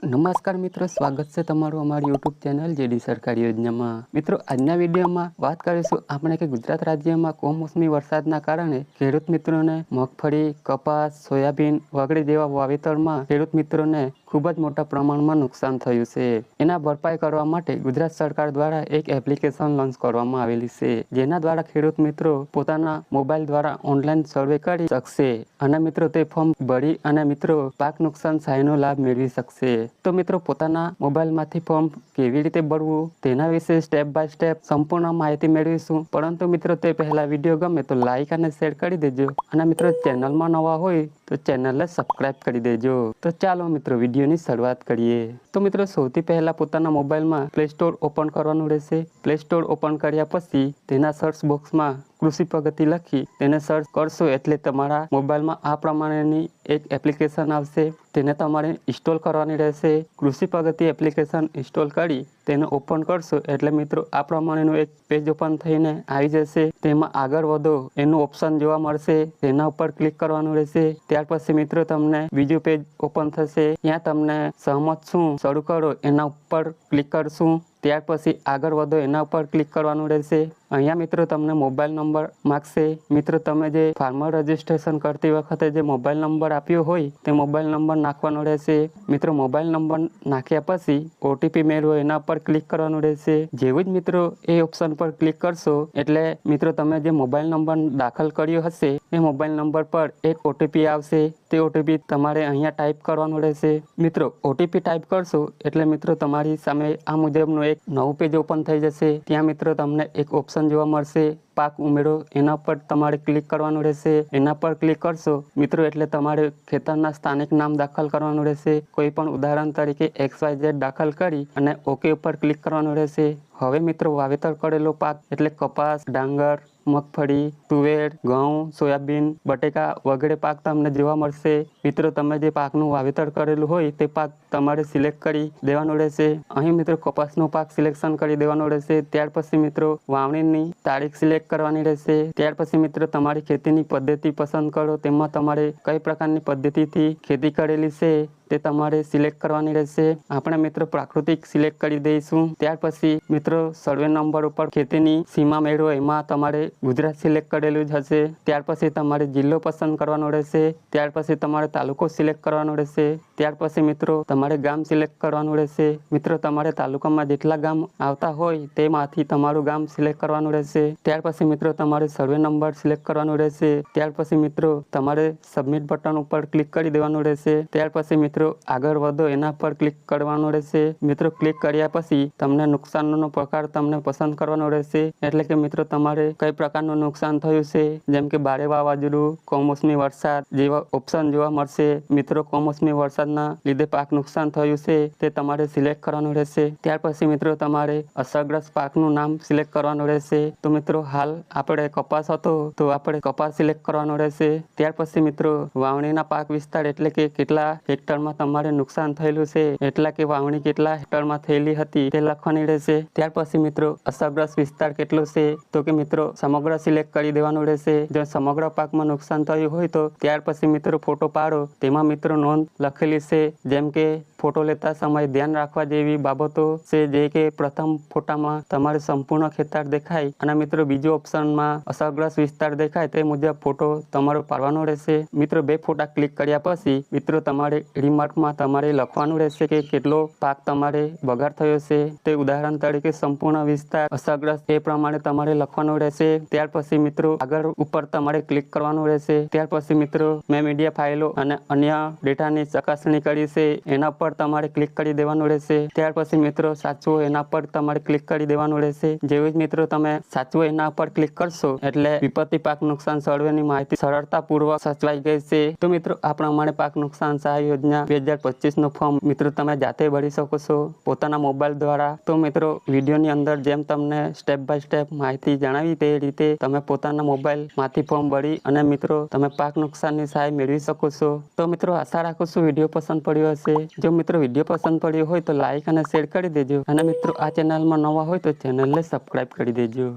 નમસ્કાર મિત્રો, સ્વાગત છે તમારું અમારી યુટ્યુબ ચેનલ જેડી સરકારી યોજનામાં. મિત્રો, આજના વિડીયોમાં વાત કરીશું આપણે કે ગુજરાત રાજ્યમાં કમોસમી વરસાદના કારણે ખેડૂત મિત્રોને મગફળી, કપાસ, સોયાબીન વગેરે જેવા વાવેતરમાં ખેડૂત મિત્રોને ખૂબ જ મોટા પ્રમાણમાં નુકસાન થયું છે. એના ભરપાઈ કરવા માટે ગુજરાત સરકાર દ્વારા એક એપ્લિકેશન લોન્ચ કરવામાં આવેલી છે, જેના દ્વારા ખેડૂત મિત્રો પોતાના મોબાઈલ દ્વારા ઓનલાઈન સર્વે કરી શકશે અને મિત્રો તે ફોર્મ ભરી અને મિત્રો પાક નુકસાન સહાયનો લાભ મેળવી શકશે. તો મિત્રો, પોતાના મોબાઈલમાંથી ફોર્મ કેવી રીતે ભરવું, તેના વિશે સ્ટેપ બાય સ્ટેપ સંપૂર્ણ માહિતી મેળવીશું. પરંતુ મિત્રો, તે પહેલા વીડિયો ગમે તો લાઈક અને શેર કરી દેજો. અને મિત્રો, ચેનલમાં નવા હોય તો ચેનલને સબસ્ક્રાઇબ કરી દેજો. તો ચાલો મિત્રો, વિડીયોની શરૂઆત કરીએ. તો મિત્રો, સૌથી પહેલા પોતાના મોબાઈલમાં પ્લે સ્ટોર ઓપન કરવાનું રહેશે. પ્લે સ્ટોર ઓપન કર્યા પછી તેના સર્ચ બોક્સમાં કૃષિ પ્રગતિ લખી તેને સર્ચ કરશો એટલે તમારા મોબાઈલમાં આ પ્રમાણેની એક એપ્લિકેશન આવશે. તેને તમારે ઇન્સ્ટોલ કરવાની રહેશે. કૃષિ પ્રગતિ એપ્લિકેશન ઇન્સ્ટોલ કરી તેને ઓપન કરશો એટલે મિત્રો આ પ્રમાણેનું એક પેજ ઓપન થઈને આવી જશે. તેમાં આગળ વધો. એનું ઓપ્શન જોવા મળશે. તેના ઉપર ક્લિક કરવાનું રહેશે. ત્યાર પછી મિત્રો તમને બીજું પેજ ઓપન થશે. ત્યાં તમને સહમત શું શરૂ કરો એના ઉપર ક્લિક કરશું. ત્યાર પછી આગળ વધો એના ઉપર ક્લિક કરવાનું રહેશે. અહીંયા મિત્રો તમને મોબાઈલ નંબર માગશે. મિત્રો, તમે જે ફાર્મર રજિસ્ટ્રેશન કરતી વખતે જે મોબાઈલ નંબર આપ્યો હોય, તે મોબાઈલ નંબર નાખવાનો રહેશે. મિત્રો, મોબાઈલ નંબર નાખ્યા પછી ઓટીપી મેળવો, એના પર ક્લિક કરવાનું રહેશે. જેવું જ મિત્રો એ ઓપ્શન પર ક્લિક કરશો, એટલે મિત્રો, તમે જે મોબાઈલ નંબર દાખલ કર્યો હશે, એ મોબાઈલ નંબર પર એક ઓટીપી આવશે. તે ઓટીપી તમારે અહીંયા ટાઈપ કરવાનું રહેશે. મિત્રો ઓટીપી ટાઈપ કરશો, એટલે મિત્રો, તમારી સામે આ મુજબનું એક નવું પેજ ઓપન થઈ જશે. ત્યાં મિત્રો, તમને એક ઓપ્શન જોવા મળશે. પાક ઉમેરો, એના પર તમારે ક્લિક કરવાનું રહેશે. એના પર ક્લિક કરશો. મિત્રો, એટલે તમારે ખેતરના સ્થાનિક નામ દાખલ કરવાનું રહેશે. કોઈ પણ ઉદાહરણ તરીકે એક્સ વાય ઝેડ દાખલ કરી અને ઓકે ઉપર ક્લિક કરવાનું રહેશે. હવે મિત્રો, વાવેતર કરેલો પાક, એટલે કપાસ, ડાંગર મગફળી, તુવેર, ઘઉં, સોયાબીન, બટેકા વગેરે પાક તમને જોવા મળશે. મિત્રો, તમે જે પાકનું વાવેતર કરેલું હોય તે પાક તમારે સિલેક્ટ કરી દેવાનો રહેશે. અહીં મિત્રો કપાસનો પાક સિલેક્શન કરી દેવાનો રહેશે. ત્યાર પછી મિત્રો વાવણીની તારીખ સિલેક્ટ કરવાની રહેશે. ત્યાર પછી મિત્રો તમારી ખેતીની પદ્ધતિ પસંદ કરો. તેમાં તમારે કઈ પ્રકારની પદ્ધતિથી ખેતી કરેલી છે તે તમારે સિલેક્ટ કરવાની રહેશે. આપણે મિત્રો પ્રાકૃતિક સિલેક્ટ કરી દઈશું. ત્યાર પછી મિત્રો સર્વે નંબર ઉપર ખેતીની સીમા મેળવો, એમાં તમારે ગુજરાત સિલેક્ટ કરેલું જ હશે. ત્યાર પછી તમારે જિલ્લો પસંદ કરવાનો રહેશે. ત્યાર પછી તમારે તાલુકો સિલેક્ટ કરવાનો રહેશે. ત્યાર પછી મિત્રો તમારે ગામ સિલેક્ટ કરવાનું રહેશે. મિત્રો તમારે તાલુકામાં જેટલા ગામ આવતા હોય તેમાંથી તમારું ગામ સિલેક્ટ કરવાનું રહેશે. ત્યાર પછી મિત્રો તમારે સર્વે નંબર સિલેક્ટ કરવાનો રહેશે. ત્યાર પછી મિત્રો તમારે સબમિટ બટન ઉપર ક્લિક કરી દેવાનું રહેશે. ત્યાર પછી મિત્રો આગળ વધો, એના પર ક્લિક કરવાનું રહેશે. મિત્રો, ક્લિક કર્યા પછી તમને નુકસાનનો પ્રકાર તમને પસંદ કરવાનો રહેશે. એટલે કે મિત્રો, તમારે કઈ પ્રકારનું નુકસાન થયું છે? જેમ કે ભારે વાવાઝોડું, કમોસમી વરસાદ જેવા ઓપ્શન જોવા મળશે. મિત્રો, કમોસમી વરસાદના લીધે પાક નુકસાન થયું છે, તે તમારે સિલેક્ટ કરવાનું રહેશે. ત્યાર પછી મિત્રો, તમારે અસરગ્રસ્ત પાકનું નામ સિલેક્ટ કરવાનું રહેશે. તો મિત્રો, હાલ આપણે કપાસ હતો, તો આપણે કપાસ સિલેક્ટ કરવાનો રહેશે. ત્યાર પછી મિત્રો, વાવણીના પાક વિસ્તાર એટલે કે કેટલા હેક્ટરમાં તમારે નુકસાન થયેલું છે. એટલા કે વાવણી કેટલા હેક્ટરમાં થયેલી હતી તે લખવાની રહેશે. ત્યાર પછી મિત્રો, અસરગ્રસ્ત વિસ્તાર કેટલો છે? તો કે મિત્રો, સમગ્ર સિલેક્ટ કરી દેવાનું રહેશે. જો સમગ્ર પાકમાં નુકસાન થયું હોય તો, ત્યાર પછી મિત્રો ફોટો પાડો. તેમાં મિત્રો નોંધ લખેલી છે. જેમ કે ફોટો લેતા સમયે ધ્યાન રાખવા જેવી બાબતો છે, જે કે પ્રથમ ફોટામાં તમારે સંપૂર્ણ ખેતર દેખાય અને મિત્રો બીજો ઓપ્શનમાં અસરગ્રસ્ત વિસ્તાર દેખાય તે મુજબ ફોટો તમારો પાડવાનો રહેશે. મિત્રો બે ફોટા ક્લિક કર્યા પછી મિત્રો તમારે રીમાર્કમાં તમારે લખવાનું રહેશે કે કેટલો પાક તમારે બગાડ થયો છે. તે ઉદાહરણ તરીકે સંપૂર્ણ વિસ્તાર અસરગ્રસ્ત એ પ્રમાણે તમારે લખવાનું રહેશે. ત્યાર પછી મિત્રો આગળ ઉપર તમારે ક્લિક કરવાનું રહેશે. ત્યાર પછી મિત્રો મેં મીડિયા ફાઇલો અને અન્ય ડેટાની ચકાસણી કરી છે. એના પર તમારે ક્લિક કરી દેવાનું રહેશે. ત્યાર પછી મિત્રો, સાચવું એના પર તમારે ક્લિક કરી દેવાનું રહેશે. જેવી જ મિત્રો, તમે સાચવું એના પર ક્લિક કરશો, એટલે વિપત્તિ પાક નુકસાન સર્વેની માહિતી સરળતાપૂર્વક સચવાઈ ગઈ છે તો મિત્રો, આ પ્રમાણે પાક નુકસાન સહાય યોજના બે હજાર પચીસનું ફોર્મ મિત્રો, તમે જાતે ભરી શકો છો પોતાના મોબાઈલ દ્વારા. તો મિત્રો, વિડીયોની અંદર જેમ તમને સ્ટેપ બાય સ્ટેપ માહિતી જણાવી તે રીતે તમે પોતાના મોબાઈલમાંથી ફોર્મ ભરી અને મિત્રો, તમે પાક નુકસાનની સહાય મેળવી શકો છો. તો મિત્રો, આશા રાખું છું વીડિયો પસંદ પડ્યો હશે. જો મિત્રો વીડિયો પસંદ પડ્યો હોય તો લાઇક અને શેર કરી દેજો. અને મિત્રો, આ ચેનલમાં નવા હોય તો ચેનલને સબસ્ક્રાઈબ કરી દેજો.